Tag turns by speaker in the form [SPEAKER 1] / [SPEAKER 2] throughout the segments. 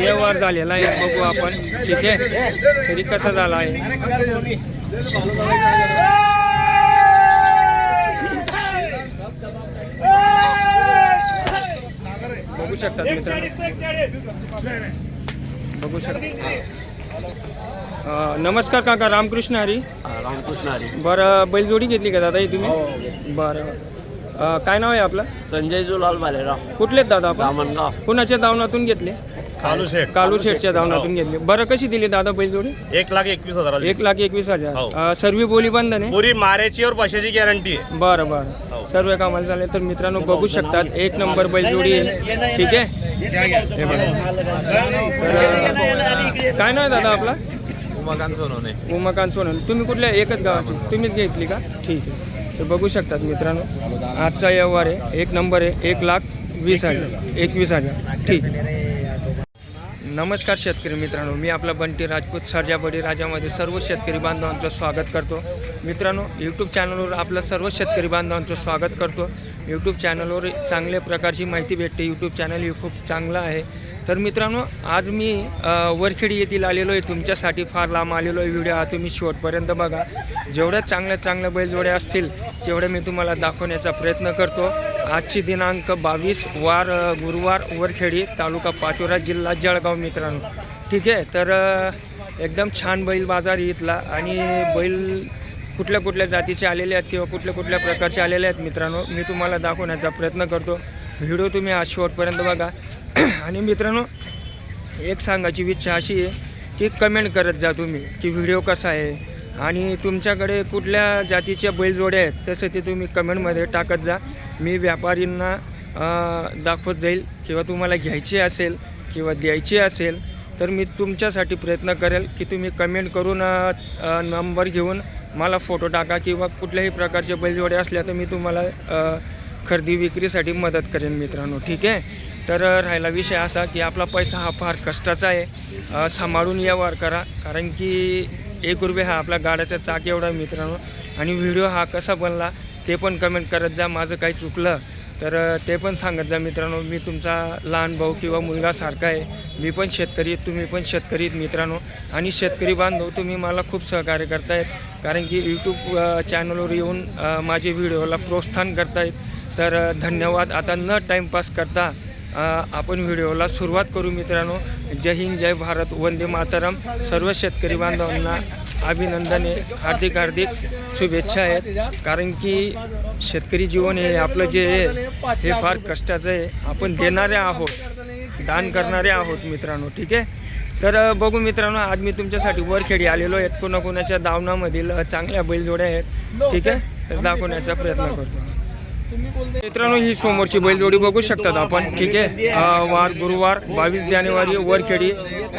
[SPEAKER 1] व्यवहार झालेला आहे. बघू आपण ठीक आहे तरी कसा झाला आहे. बघू शकतात मित्रांनो बघू शकता. नमस्कार काका रामकृष्ण हरी.
[SPEAKER 2] रामकृष्ण हरी.
[SPEAKER 1] बरं बैलजोडी घेतली का दादा ही तुम्ही बरं. अं, काय नाव आहे आपलं?
[SPEAKER 2] संजय जुलाल भालेराव
[SPEAKER 1] कुठलेत दादा आपण? कुणाच्या दावणातून घेतले?
[SPEAKER 3] कालू शेठ.
[SPEAKER 1] कालू शेठच्या दावणातून घेतले. बरं कशी दिली दादा बैलजोडी
[SPEAKER 3] एक लाख एकवीस हजार
[SPEAKER 1] एक लाख एकवीस हजार.
[SPEAKER 3] हो.
[SPEAKER 1] सर्व बोली बंधन आहे
[SPEAKER 3] पुरी माऱ्याची और भाषेची गॅरंटी आहे.
[SPEAKER 1] बरं बरं.
[SPEAKER 3] हो.
[SPEAKER 1] सर्व कामाला चालेल तर मित्रांनो बघू शकतात. एक नंबर बैलजोडी आहे. ठीक आहे? हे बघा. तर काय नाव आहे दादा आपला?
[SPEAKER 2] उमाकांत सोनवणे.
[SPEAKER 1] उमाकांत सोनल तुम्ही कुठल्या? एकच गावाची. तुम्हीच घेतली का? ठीक आहे. तर बघू शकतात मित्रांनो आजचा व्यवहार आहे. एक नंबर आहे. एक लाख वीस हजार. एकवीस हजार. ठीक. नमस्कार शेतकरी मित्रांनो मी आपला बंटी राजपूत सरजाबडी राजामध्ये सर्व शेतकरी बांधवांचं स्वागत करतो. मित्रांनो यूट्यूब चॅनलवर आपलं सर्व शेतकरी बांधवांचं स्वागत करतो. यूट्यूब चॅनलवर चांगल्या प्रकारची माहिती भेटते. यूट्यूब चॅनल हे खूप चांगलं आहे. तर मित्रांनो आज मी वरखेडी येथील आलेलो आहे तुमच्यासाठी फार लांब आलेलो आहे व्हिडिओ. हा तुम्ही शेवटपर्यंत बघा. जेवढ्या चांगल्या चांगल्या बैलजोड्या असतील तेवढ्या मी तुम्हाला दाखवण्याचा प्रयत्न करतो. आजची दिनांक बावीस वार गुरुवार वरखेडी तालुका पाचोरा जिल्हा जळगाव मित्रांनो. ठीक आहे? तर एकदम छान बैल बाजार इथला. आणि बैल कुठल्या कुठल्या जातीचे आलेले आहेत किंवा कुठल्या कुठल्या प्रकारचे आलेले आहेत मित्रांनो मी तुम्हाला दाखवण्याचा प्रयत्न करतो. व्हिडिओ तुम्ही आज शेवटपर्यंत बघा. आणि मित्रांनो एक सांगायची इच्छा अशी आहे की कमेंट करत जा तुम्ही की व्हिडिओ कसा आहे आणि तुमच्याकडे कुठल्या जातीच्या बैलजोड्या आहेत तसं ते तुम्ही कमेंटमध्ये टाकत जा. मी व्यापारींना दाखवत जाईल किंवा तुम्हाला घ्यायची असेल किंवा द्यायची असेल तर मी तुमच्यासाठी प्रयत्न करेल की तुम्ही कमेंट करून नंबर घेऊन मला फोटो टाका किंवा कुठल्याही प्रकारचे बैलजोड्या असल्या तर मी तुम्हाला खरेदी विक्रीसाठी मदत करेन मित्रांनो ठीक आहे? तर राहिला विषय असा की आपला पैसा हा फार कष्टाचा आहे. सांभाळून व्यवहार करा. कारण की एक रुपये हा आपला गाड्याचा चाक एवढा मित्रांनो. आणि व्हिडिओ हा कसा बनला ते पण कमेंट करत जा. माझं काही चुकलं तर ते पण सांगत जा मित्रांनो. मी तुमचा लहान भाऊ किंवा मुलगा सारखा आहे. मी पण शेतकरी तुम्ही पण शेतकरी मित्रांनो. आणि शेतकरी बांधव तुम्ही मला खूप सहकार्य करतायत. कारण की यूट्यूब चॅनलवर येऊन माझे व्हिडिओला प्रोत्साहन करतायत. तर धन्यवाद. आता न टाईमपास करता आपण व्हिडिओला सुरुवात करू मित्रांनो. जय हिंद जय भारत. वंदे मातरम. सर्व शेतकरी बांधवांना अभिनंदन. हार्दिक हार्दिक शुभेच्छा आहेत. कारण की शेतकरी जीवन हे आपलं जे आहे हे फार कष्टाचं आहे. आपण देणारे आहोत दान करणारे आहोत मित्रांनो ठीक आहे? तर बघू मित्रांनो आज मी तुमच्यासाठी वरखेडी आलेलो आहेत कोणाकोणाच्या दावणामधील चांगल्या बैलजोड्या आहेत ठीक आहे? तर दाखवण्याचा प्रयत्न करतो. मित्रांनो ही समोरची बैलजोडी बघू शकतात आपण. ठीक आहे? वार गुरुवार बावीस जानेवारी वरखेडी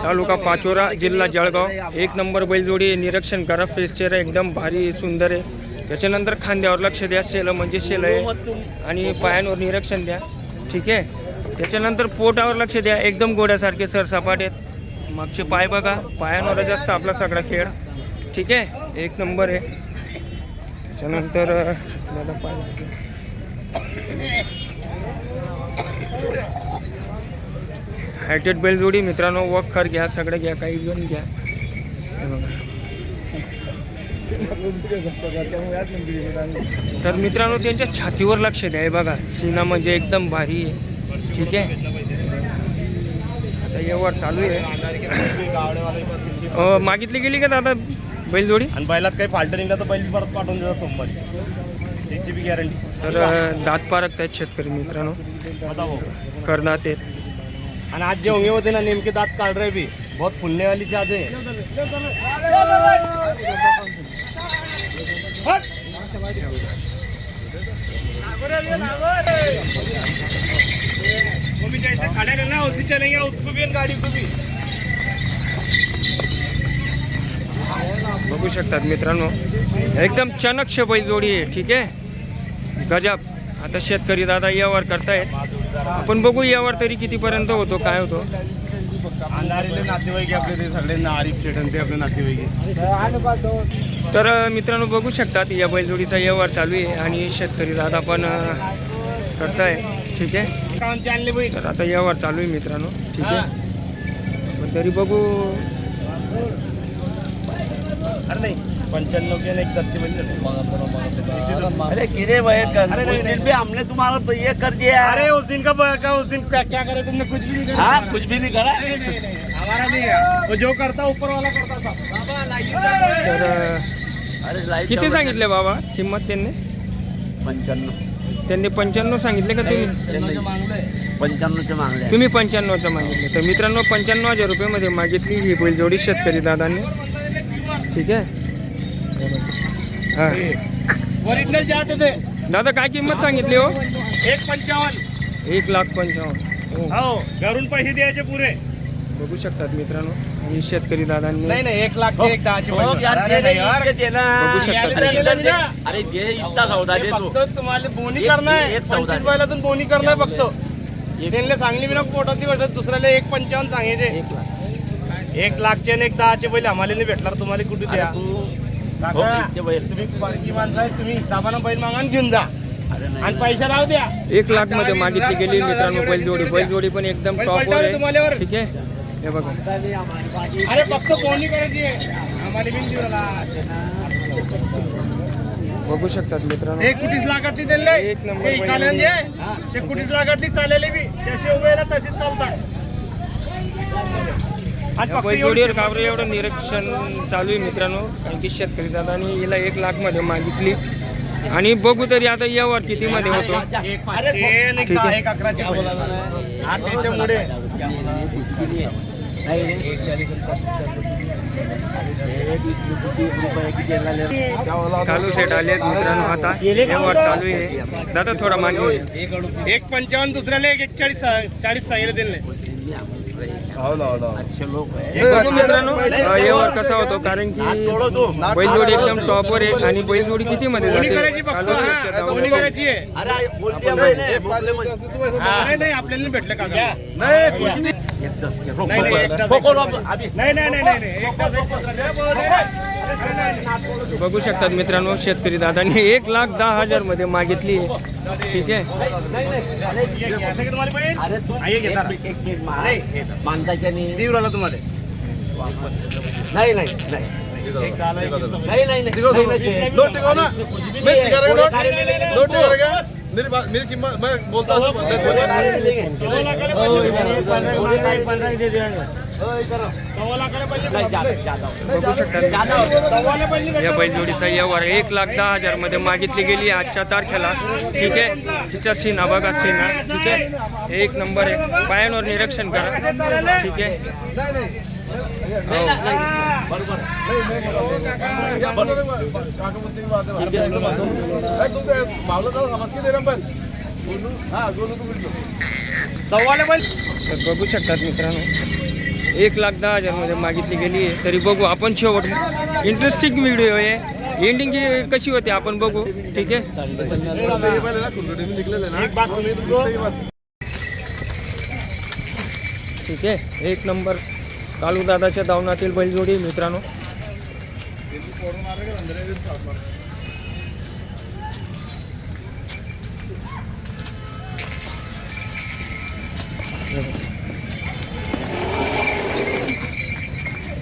[SPEAKER 1] तालुका पाचोरा जिल्हा जळगाव. एक नंबर बैलजोडी आहे. निरीक्षण करा. फेस चेहरा एकदम भारी सुंदर आहे. त्याच्यानंतर खांद्यावर लक्ष द्या. शेलं म्हणजे शेलं आहे. आणि पायांवर निरीक्षण द्या. ठीक आहे? त्याच्यानंतर पोटावर लक्ष द्या. एकदम गोड्यासारखे सरसपाट आहेत. मागचे पाय बघा. पायांवर जास्त आपला सगळा खेळ. ठीक आहे? एक नंबर आहे. त्याच्यानंतर दादा पाय हायटेड बैलजोडी मित्रांनो वखर घ्या सगळं घ्या काही घेऊन घ्या. तर मित्रांनो त्यांच्या छातीवर लक्ष द्या. हे बघा सीना म्हणजे एकदम भारी आहे. ठीक आहे? आता व्यवहार चालू आहे. मागितली गेली का दादा बैलजोडी
[SPEAKER 3] आणि बैलात काही फाल्ट निघला तर बैल परत पाठवून देतात सोमवारी. त्याची बी गॅरंटी
[SPEAKER 1] तर दात पारखत आहेत शेतकरी मित्रांनो. करदात. आहेत
[SPEAKER 3] आणि आज जे होंगे होते ना नेमके दात काढ रहे भी बहुत फुलने वाली चाहते हैं वो भी जैसे खड़े रहना उसी चलेंगे उसको भी गाड़ी को भी
[SPEAKER 1] बघू शकतात मित्रांनो. एकदम चनक्ष बैलजोडी आहे ठीक आहे? गजब. आता शेतकरी दादा व्यवहार करतायत. आपण बघू व्यवहार तरी कितीपर्यंत होतो काय होतो?
[SPEAKER 3] नातेवाईक आपले ते सगळे आपले नातेवाईक.
[SPEAKER 1] तर मित्रांनो बघू शकतात या बैलजोडीचा व्यवहार चालू आहे आणि शेतकरी दादा पण करताय. ठीक आहे? तर आता व्यवहार चालू आहे मित्रांनो. ठीक आहे? तरी बघू.
[SPEAKER 3] अरे नाही. पंच्याण्णव के एक दस के बजे
[SPEAKER 2] अरे किरे? भाई कर उस दिन। भी हमने तुम्हारा ये कर दिया
[SPEAKER 3] अरे उस दिन का क्या उस दिन क्या क्या करे तुमने? कुछ भी नहीं करा।
[SPEAKER 2] हाँ कुछ भी नहीं करा।
[SPEAKER 3] नहीं, नहीं, नहीं, हमारा नहीं है। वो जो करता ऊपर वाला करता था।
[SPEAKER 1] तर
[SPEAKER 2] अरे
[SPEAKER 1] किती सांगितले बाबा? किंमत त्यांनी?
[SPEAKER 2] पंच्याण्णव.
[SPEAKER 1] त्यांनी पंच्याण्णव सांगितले का तुम्ही?
[SPEAKER 2] पंच्याण्णवचे मागले.
[SPEAKER 1] तुम्ही पंच्याण्णवचं मागितलं. तर मित्रांनो पंच्याण्णव हजार रुपयामध्ये मागितली ही बैलजोडी शेतकरी दादांनी. ठीक आहे? हां.
[SPEAKER 3] ओरिजिनल जाते थे
[SPEAKER 1] दादा काय किंमत सांगितली हो?
[SPEAKER 3] एक पंचावन्न.
[SPEAKER 1] एक लाख पंचावन्न. हो.
[SPEAKER 3] हो घरून पैसे द्यायचे पुरे.
[SPEAKER 1] बघू शकतात मित्रांनो. ही शेतकरी दादांनी
[SPEAKER 3] नाही नाही एक लाख एक दहाचे
[SPEAKER 2] हो यार
[SPEAKER 3] अरे
[SPEAKER 2] ते
[SPEAKER 3] नाही
[SPEAKER 2] नाही,
[SPEAKER 3] यार.
[SPEAKER 2] इतके दे ना.
[SPEAKER 1] बघू शकता
[SPEAKER 2] अरे
[SPEAKER 1] तुम्ही.
[SPEAKER 2] इतकं दे. अरे दे इतका सौदा दे तू.
[SPEAKER 3] फक्त तुम्हाला बोनी
[SPEAKER 2] एक-
[SPEAKER 3] करणार.
[SPEAKER 2] एक सौदा
[SPEAKER 3] पंचवीस
[SPEAKER 2] आहे.
[SPEAKER 3] बैलातून बोनी करणार फक्त. त्यांना चांगली मी पोटाची गोष्ट दुसऱ्याला एक पंचावन्न सांगायचे.
[SPEAKER 2] एक लाख.
[SPEAKER 3] एक लाखचे आणि एक दहाचे बैल आम्हाला नाही भेटणार तुम्हाला कुठे
[SPEAKER 2] अरे
[SPEAKER 3] द्या?
[SPEAKER 2] तू हो.
[SPEAKER 3] तुम्ही बारकी माणसं आहे तुम्ही हिसाबानं बैल मागा आणि घेऊन जा.
[SPEAKER 2] अरे नाही.
[SPEAKER 3] आणि पैसे राहू द्या.
[SPEAKER 1] एक लाखमध्ये मागितली गेली मित्रांनो पण एकदम
[SPEAKER 3] बैल
[SPEAKER 1] टॉपवर
[SPEAKER 3] पलटावली तुम्हाला वर.
[SPEAKER 1] आहे ठीक आहे? हे बघा.
[SPEAKER 3] अरे फक्त बोनी करायची आहे? आम्हाला बिल देऊ
[SPEAKER 1] बघू शकतात मित्रांनो.
[SPEAKER 3] एक कुठीच लागातली त्यांना.
[SPEAKER 1] एक नंबर बैल
[SPEAKER 3] ते कुठीच लागातली चालेली बी. त्याशी उभेला तशीच चालतात. फक्त
[SPEAKER 1] बैलजोडीवर
[SPEAKER 3] एवढी-
[SPEAKER 1] काबरे एवढं निरीक्षण चालू आहे मित्रांनो कारण की शेतकरी दादानी हिला एक लाखमध्ये मागितली आणि बघू तरी आता व्यवहार किती मध्ये होतो
[SPEAKER 3] एक पाचशे आणि
[SPEAKER 1] ठीक आहे.
[SPEAKER 3] एक अकराची बैल. हा त्याच्यामुळे
[SPEAKER 1] कालू सेट आले मित्रांनो आता व्यवहार चालू आहे दादा थोडा मागे.
[SPEAKER 3] एक पंचावन्न दुसऱ्याला एक एकचाळीस चाळीस सांगितले दिले
[SPEAKER 2] अच्छे लोक आहे.
[SPEAKER 1] बघू मित्रांनो अ, व्यवहार कसा होतो? कारण की बैलजोडी एकदम टॉपवर आहे आणि बैलजोडी किती मध्ये
[SPEAKER 3] कोणी
[SPEAKER 1] जाते?
[SPEAKER 3] करायची कोणी आहे
[SPEAKER 2] अरे बोलते मैंने बोलते
[SPEAKER 3] नाही नाही आपल्याला भेटलं का
[SPEAKER 2] एक दस के
[SPEAKER 3] नाही, नाही, एक दस-
[SPEAKER 2] रोको रोको अभी
[SPEAKER 3] नाही नाही एक एक.
[SPEAKER 1] बघू शकतात मित्रांनो शेतकरी दादांनी एक लाख दहा हजारमध्ये मागितली. ठीक आहे
[SPEAKER 3] तुम्हाला हा, हे. नाही,
[SPEAKER 2] नाही नाही नाही नाही. नाही नाही
[SPEAKER 4] मेरी बात मेरी कीमत मैं बोलता हूँ
[SPEAKER 1] या बैलजोडीचा व्यवहार एक लाख दहा हजारमध्ये मागितली गेली आजच्या तारखेला. ठीक आहे? तिचा सीन बघा सीन ठीक आहे? एक नंबर आहे. पायांवर निरीक्षण करा. ठीक आहे? बघू शकतात मित्रांनो. एक लाख दहा हजारमध्ये मागितली गेली आहे. तरी बघू आपण शेवट इंटरेस्टिंग व्हिडिओ आहे. एंडिंग कशी होते आपण बघू. ठीक आहे? ठीक आहे? एक नंबर कालू दादाच्या दावणातील बैलजोडी मित्रांनो.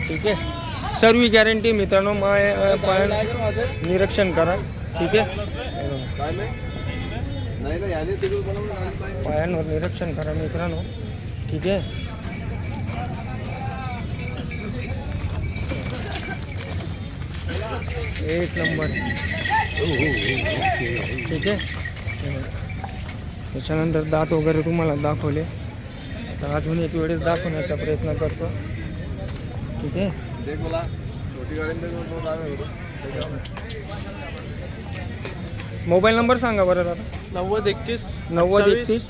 [SPEAKER 1] ठीक आहे. सर्व गॅरंटी मित्रांनो माय पाया निरीक्षण करा. ठीक आहे. पायांवर निरीक्षण करा मित्रांनो. ठीक आहे. एक नंबर. ठीक आहे? त्याच्यानंतर दात वगैरे तुम्हाला दाखवले. तर अजून एक वेळेस दाखवण्याचा प्रयत्न करतो. ठीक आहे? मोबाईल नंबर सांगा बरं दादा.
[SPEAKER 3] नव्वद एकतीस
[SPEAKER 1] नव्वद एकतीस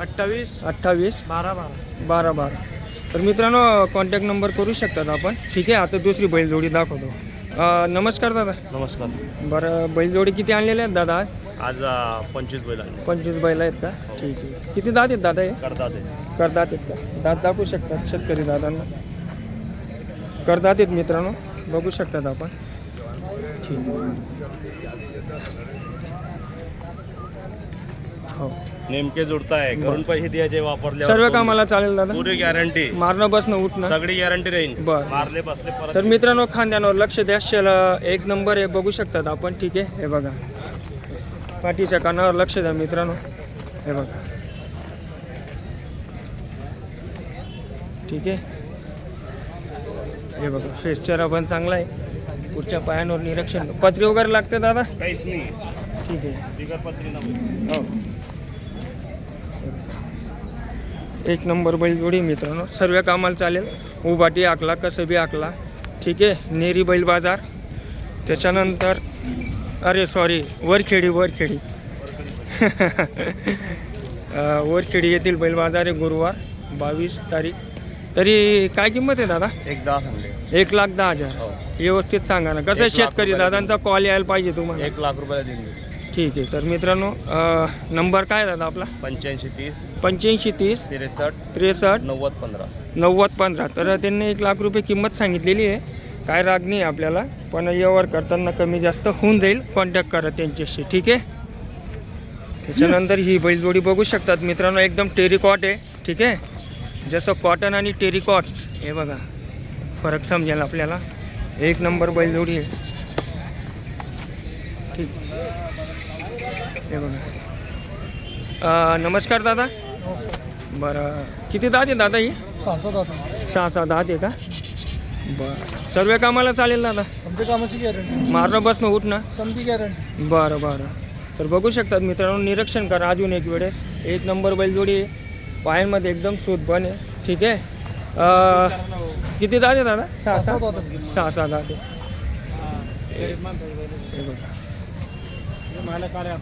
[SPEAKER 3] अठ्ठावीस
[SPEAKER 1] अठ्ठावीस
[SPEAKER 3] बारा बारा.
[SPEAKER 1] बारा बारा. तर मित्रांनो कॉन्टॅक्ट नंबर करू शकतात आपण. ठीक आहे? आता दुसरी बैलजोडी दाखवतो. अं, नमस्कार दादा.
[SPEAKER 3] नमस्कार.
[SPEAKER 1] बरं बैलजोडी किती आणलेल्या आहेत दादा?
[SPEAKER 3] आज पंचवीस बैल आले
[SPEAKER 1] पंचवीस बैल आहेत का? ठीक आहे. किती दात आहेत दादा हे?
[SPEAKER 3] करतात
[SPEAKER 1] करदात आहेत का? दात दाखवू शकतात शेतकरी दादांना? करदात आहेत मित्रांनो. बघू शकतात आपण. ठीक आहे. हो.
[SPEAKER 3] नेमके जुडताय घरून पैसे द्यायचे वापरले
[SPEAKER 1] सर्व कामाला चालेल दादा.
[SPEAKER 3] पुरी गॅरंटी
[SPEAKER 1] मारणं बसणं उठणं.
[SPEAKER 3] सगळी गॅरंटी राहील.
[SPEAKER 1] बरं.
[SPEAKER 3] मारले बसले परत
[SPEAKER 1] तर मित्रांनो खांद्यावर लक्ष द्या. शेल एक नंबर आहे बघू शकतात आपण. ठीक आहे हे बघा. पाठीच्या कानावर लक्ष द्या मित्रांनो. हे बघा. ठीक आहे. हे बघा फेसचरा पण चांगला आहे. पुढच्या पायांवर निरीक्षण. पत्री वगैरे लागते दादा?
[SPEAKER 3] काहीच नाही.
[SPEAKER 1] ठीक आहे.
[SPEAKER 3] बिगर पत्री
[SPEAKER 1] हो. एक नंबर बैलजोडी मित्रांनो. सर्व कामाला चालेल. उभाटी आकला कसं बी आकला ठीक आहे? नेरी बैल बाजार. त्याच्यानंतर अरे सॉरी वरखेडी वरखेडी. वरखेडी येथील बैल बाजार आहे गुरुवार बावीस तारीख. तरी काय किंमत आहे दादा?
[SPEAKER 3] एक दहा
[SPEAKER 1] एक लाख दहा हजार.
[SPEAKER 3] हो.
[SPEAKER 1] व्यवस्थित सांगा ना. कसं शेतकरी दादांचा कॉल यायला पाहिजे तुम्हाला?
[SPEAKER 3] एक लाख रुपयाला देऊन देऊ
[SPEAKER 1] ठीक आहे. तर मित्रांनो अं, नंबर काय दादा आपला?
[SPEAKER 3] पंच्याऐंशी तीस.
[SPEAKER 1] पंच्याऐंशी तीस.
[SPEAKER 3] त्रेसष्ट.
[SPEAKER 1] त्रेसष्ट.
[SPEAKER 3] नव्वद पंधरा.
[SPEAKER 1] नव्वद पंधरा. तर त्यांनी एक लाख रुपये किंमत सांगितलेली आहे. काय राग नाही आपल्याला पण व्यवहार करताना कमी जास्त होऊन जाईल. कॉन्टॅक्ट करा त्यांच्याशी ठीक आहे? त्याच्यानंतर ही बैलजोडी बघू शकतात. मित्रांनो एकदम टेरिकॉट आहे ठीक आहे? जसं कॉटन आणि टेरिकॉट हे बघा. फरक समजेल आपल्याला. एक नंबर बैलजोडी आहे. हे बघा. नमस्कार दादा. बरं. किती दात आहे दादा ही?
[SPEAKER 5] सहा सात आता
[SPEAKER 1] सहा सहा दहा ते का? बरं. सर्व कामाला चालेल दादा?
[SPEAKER 5] आमच्या कामाची गॅरंटी
[SPEAKER 1] मारणं बसणं उठणं
[SPEAKER 5] समजी गॅरंटी
[SPEAKER 1] बरं बरं. तर बघू शकतात मित्रांनो निरीक्षण करा अजून एक वेळेस. एक नंबर बैलजोडी आहे. पायांमध्ये एकदम सूत बन आहे? ठीक आहे किती दात आहे दादा? सहा सहा
[SPEAKER 5] आता
[SPEAKER 1] सहा सहा दात आहे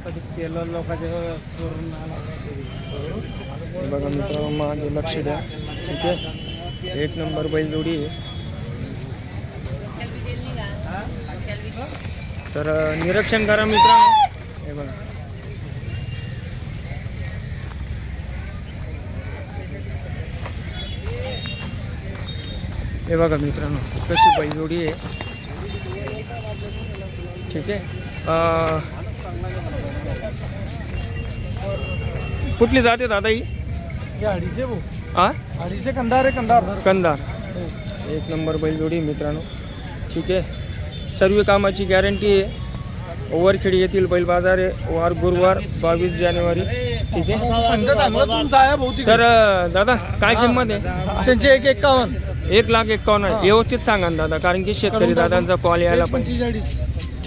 [SPEAKER 1] हे बघा मित्र बघा मित्रांनो मागे लक्ष द्या. ठीक आहे? एक नंबर बैलजोडी आहे. तर निरीक्षण करा मित्रांनो. हे बघा. हे बघा मित्रांनो कशी बैलजोडी आहे. ठीक आहे? कुठली जाते दादा ही
[SPEAKER 5] हे अडीचशे भाऊ.
[SPEAKER 1] आ?
[SPEAKER 5] अडीचशे कंदार आहे कंदार
[SPEAKER 1] कंदार एक नंबर बैलजोडी मित्रांनो. ठीक आहे. सर्व कामाची गॅरंटी आहे. ओव्हरखेडी येथील बैल बाजार आहे. वार गुरुवार बावीस जानेवारी. ठीक आहे.
[SPEAKER 5] भाऊ
[SPEAKER 1] तर दादा काय किंमत आहे?
[SPEAKER 5] त्यांचे एक एकावन्न.
[SPEAKER 1] एक लाख एकावन्न आहे. व्यवस्थित सांगा ना दादा कारण की शेतकरी दादांचा कॉल यायला पण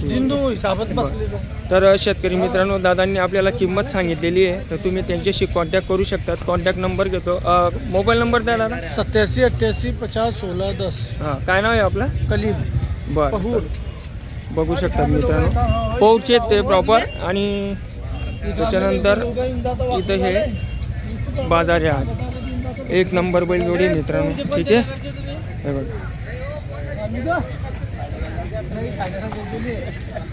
[SPEAKER 5] हिंदू हिसाबात बसलेलो
[SPEAKER 1] तर शेतकरी मित्रांनो दादांनी आपल्याला किंमत सांगितलेली आहे. तर तुम्ही त्यांच्याशी कॉन्टॅक्ट करू शकतात कॉन्टॅक्ट नंबर घेतो. अ, मोबाईल नंबर द्या दादा.
[SPEAKER 5] सत्याऐंशी अठ्ठ्याऐंशी पचास सोळा दस.
[SPEAKER 1] हां काय नाव आहे आपलं?
[SPEAKER 5] कलीम.
[SPEAKER 1] बरं.
[SPEAKER 5] पहूर.
[SPEAKER 1] बघू शकतात मित्रांनो. पौचे ते प्रॉपर आणि त्याच्यानंतर इथं हे बाजार आहे. एक नंबर बैलजोडी आहे मित्रांनो. ठीक आहे? हे बघा.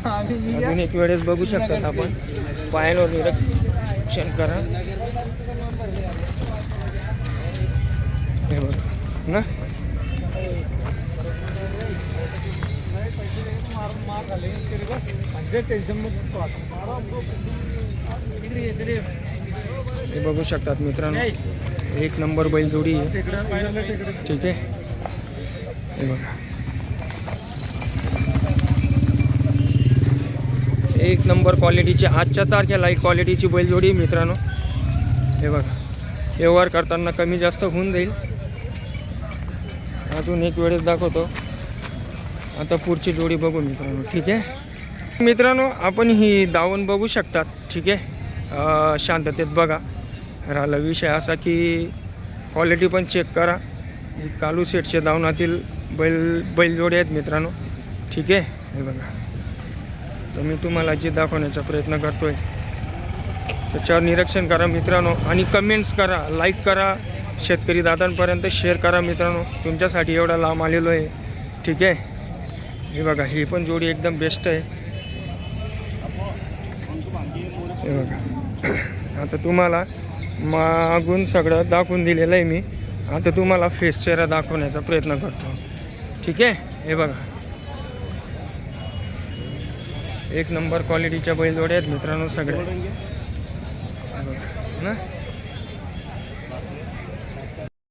[SPEAKER 1] अजून एक वेळेस बघू शकतात आपण. पायांवर निरीक्षण करा. हे ना? हे बघू शकतात मित्रांनो. एक नंबर बैलजोडी आहे. ठीक आहे? हे बघा. एक नंबर क्वालिटीची आजच्या तारखेला एक क्वालिटीची बैलजोडी मित्रांनो. हे बघा व्यवहार करताना कमी जास्त होऊन जाईल. अजून एक वेळेस दाखवतो. आता पुढची जोडी बघू मित्रांनो ठीक आहे? मित्रांनो आपण ही दावण बघू शकतात ठीक आहे? शांततेत बघा. राहिला विषय असा की क्वालिटी पण चेक करा. कालू सेटच्या दावणातील बैल बैलजोडी आहेत मित्रांनो ठीक आहे? हे बघा. तर मी तुम्हाला जे दाखवण्याचा प्रयत्न करतो आहे त्याच्यावर निरीक्षण करा मित्रांनो आणि कमेंट्स करा लाईक करा शेतकरी दादांपर्यंत शेअर करा मित्रांनो. तुमच्यासाठी एवढा लांब आलेलो आहे. ठीक आहे? हे बघा ही पण जोडी एकदम बेस्ट आहे. हे बघा. आता तुम्हाला मागून सगळं दाखवून दिलेलं आहे मी. आता तुम्हाला फेस चेहरा दाखवण्याचा प्रयत्न करतो. ठीक आहे? हे बघा. एक नंबर क्वालिटीच्या बैलजोड्या आहेत मित्रांनो सगळ्या. ना